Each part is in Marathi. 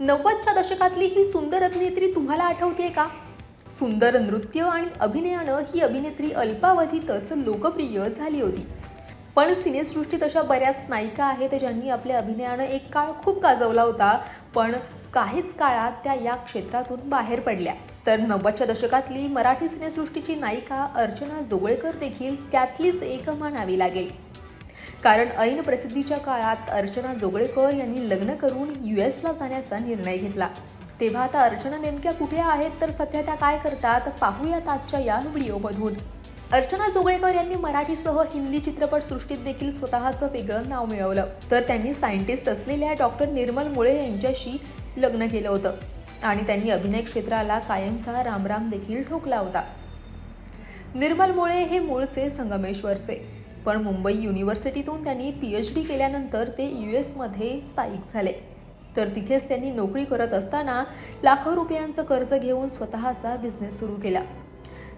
नव्वदच्या दशकातली ही सुंदर अभिनेत्री तुम्हाला आठवते का? सुंदर नृत्य आणि अभिनयानं ही अभिनेत्री अल्पावधीतच लोकप्रिय झाली होती. पण सिनेसृष्टीत अशा बऱ्याच नायिका आहेत ज्यांनी आपल्या अभिनयानं एक काळ खूप गाजवला होता पण काहीच काळात त्या या क्षेत्रातून बाहेर पडल्या. तर नव्वदच्या दशकातली मराठी सिनेसृष्टीची नायिका अर्चना जोगळेकर देखील त्यातलीच एक म्हणावी लागेल. कारण ऐन प्रसिद्धीच्या काळात अर्चना जोगळेकर यांनी लग्न करून यू एसला जाण्याचा निर्णय घेतला. तेव्हा आता अर्चना नेमक्या कुठे आहेत तर सध्या त्या काय करतात पाहूयात आजच्या या व्हिडिओमधून. अर्चना जोगळेकर यांनी मराठीसह हिंदी चित्रपटसृष्टीत देखील स्वतःचं वेगळं नाव मिळवलं. तर त्यांनी सायंटिस्ट असलेल्या डॉक्टर निर्मल मुळे यांच्याशी लग्न केलं होतं. आणि त्यांनी अभिनय क्षेत्राला कायमचा रामराम देखील ठोकला होता. निर्मल मुळे हे मूळचे संगमेश्वरचे. पण मुंबई युनिव्हर्सिटीतून त्यांनी पी एच डी केल्यानंतर ते यू एसमध्ये स्थायिक झाले. तर तिथेच त्यांनी नोकरी करत असताना लाखो रुपयांचं कर्ज घेऊन स्वतःचा बिझनेस सुरू केला.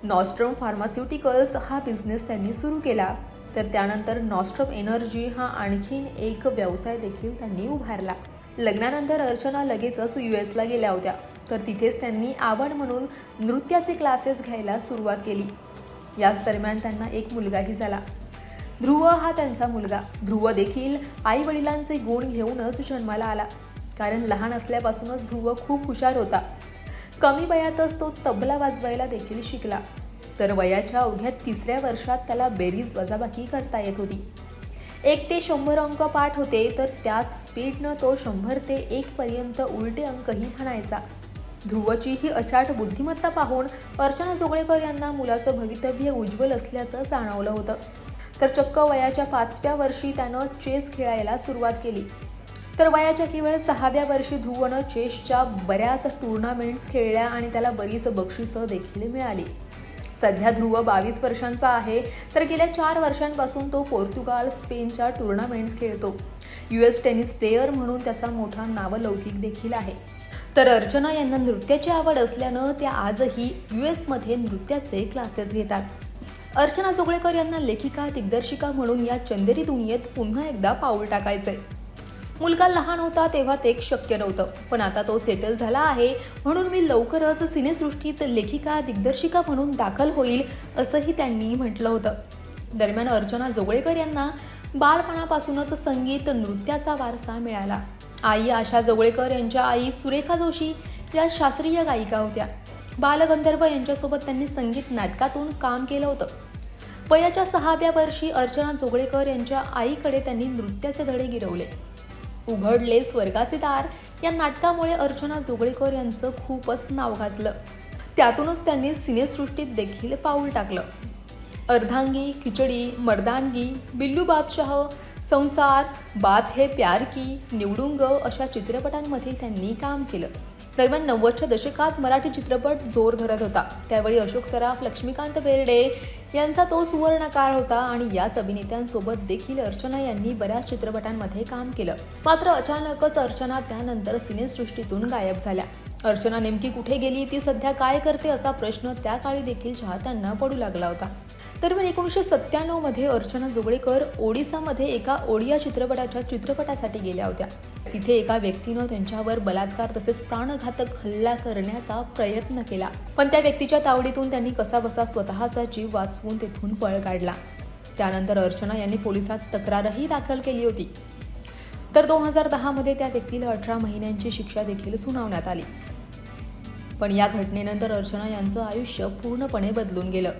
नॉस्ट्रम फार्मास्युटिकल्स हा बिझनेस त्यांनी सुरू केला. तर त्यानंतर नॉस्ट्रम एनर्जी हा आणखीन एक व्यवसाय देखील त्यांनी उभारला. लग्नानंतर अर्चना लगेचच यू एसला गेल्या होत्या. तर तिथेच त्यांनी आवड म्हणून नृत्याचे क्लासेस घ्यायला सुरुवात केली. याच दरम्यान त्यांना एक मुलगाही झाला. ध्रुव हा त्यांचा मुलगा. ध्रुव देखील आई वडिलांचे गुण घेऊनच जन्माला आला. कारण लहान असल्यापासूनच ध्रुव खूप हुशार होता. कमी वयातच तो तबला वाजवायला देखील शिकला. तर वयाच्या अवघ्या तिसऱ्या वर्षात त्याला बेरीज वजाबाकी करता येत होती. एक ते शंभर अंक पाठ होते तर त्याच स्पीडनं तो शंभर ते एक पर्यंत उलटे अंकही म्हणायचा. ध्रुवची ही अचाट बुद्धिमत्ता पाहून अर्चना जोगळेकर यांना मुलाचं भवितव्य उज्ज्वल असल्याचं जाणवलं होतं. तर चक्क वयाच्या पाचव्या वर्षी त्यानं चेस खेळायला सुरुवात केली. तर वयाच्या केवळ सहाव्या वर्षी ध्रुवनं चेसच्या बऱ्याच टुर्नामेंट्स खेळल्या आणि त्याला बरीच बक्षिसं देखील मिळाली. सध्या ध्रुव बावीस वर्षांचा आहे तर गेल्या चार वर्षांपासून तो पोर्तुगाल स्पेनच्या टुर्नामेंट्स खेळतो. यू एस टेनिस प्लेयर म्हणून त्याचा मोठा नावलौकिक देखील आहे. तर अर्चना यांना नृत्याची आवड असल्यानं त्या आजही यू एसमध्ये नृत्याचे क्लासेस घेतात. अर्चना जोगळेकर यांना लेखिका दिग्दर्शिका म्हणून या चंदेरी दुनियेत पुन्हा एकदा पाऊल टाकायचंय. मुलगा लहान होता तेव्हा ते शक्य नव्हतं पण आता तो सेटल झाला आहे. म्हणून मी लवकरच सिनेसृष्टीत लेखिका दिग्दर्शिका म्हणून दाखल होईल असंही त्यांनी म्हटलं होतं. दरम्यान अर्चना जोगळेकर यांना बालपणापासूनच संगीत नृत्याचा वारसा मिळाला. आई आशा जोगळेकर यांच्या आई सुरेखा जोशी या शास्त्रीय गायिका होत्या. बालगंधर्व यांच्यासोबत त्यांनी संगीत नाटकातून काम केलं होतं. वयाच्या सहाव्या वर्षी अर्चना जोगळेकर यांच्या आईकडे त्यांनी नृत्याचे धडे गिरवले. उघडले स्वर्गाचे दार या नाटकामुळे अर्चना जोगळेकर यांचं खूपच नाव गाजलं. त्यातूनच त्यांनी सिनेसृष्टीत देखील पाऊल टाकलं. अर्धांगी खिचडी मर्दानगी बिल्लू बादशाह संसार बात हे प्यार की निवडुंग अशा चित्रपटांमध्ये त्यांनी काम केलं. दरम्यान नव्वदच्या दशकात मराठी चित्रपट जोर धरत होता. त्यावेळी अशोक सराफ लक्ष्मीकांत बेर्डे यांचा तो सुवर्णकाळ होता आणि याच अभिनेत्यांसोबत देखील अर्चना यांनी बऱ्याच चित्रपटांमध्ये काम केलं. मात्र अचानकच अर्चना त्यानंतर सिनेसृष्टीतून गायब झाल्या. अर्चना नेमकी कुठे गेली ती सध्या काय करते असा प्रश्न त्या काळी देखील चाहत्यांना पडू लागला होता. दरम्यान एकोणीसशे सत्त्याण्णवमध्ये अर्चना जोगळेकर ओडिसामध्ये एका ओडिया चित्रपटाच्या चित्रपटासाठी गेल्या होत्या. तिथे एका व्यक्तीनं त्यांच्यावर बलात्कार तसेच प्राणघातक हल्ला करण्याचा प्रयत्न केला. पण त्या व्यक्तीच्या तावडीतून त्यांनी कसाबसा स्वतःचा जीव वाचवून तेथून पळ काढला. त्यानंतर अर्चना यांनी पोलिसात तक्रारही दाखल केली होती. तर दोन हजार दहामध्ये त्या व्यक्तीला अठरा महिन्यांची शिक्षा देखील सुनावण्यात आली. पण या घटनेनंतर अर्चना यांचं आयुष्य पूर्णपणे बदलून गेलं.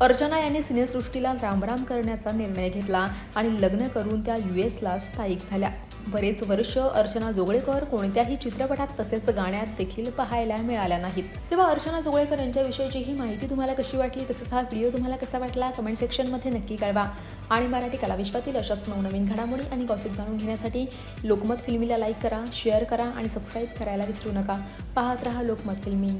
अर्चना यांनी सिनेसृष्टीला रामराम करण्याचा निर्णय घेतला आणि लग्न करून त्या यू एसला स्थायिक झाल्या. बरेच वर्ष अर्चना जोगळेकर कोणत्याही चित्रपटात तसेच गाण्यात देखील पाहायला मिळाल्या नाहीत. तेव्हा अर्चना जोगळेकर यांच्याविषयीची ही माहिती तुम्हाला कशी वाटली? तसंच हा व्हिडिओ तुम्हाला कसा वाटला? कमेंट सेक्शनमध्ये नक्की कळवा. आणि मराठी कलाविश्वातील अशाच नवनवीन घडामोडी आणि गॉसिप जाणून घेण्यासाठी लोकमत फिल्मीला लाईक करा शेअर करा आणि सबस्क्राईब करायला विसरू नका. पाहत रहा लोकमत फिल्मी.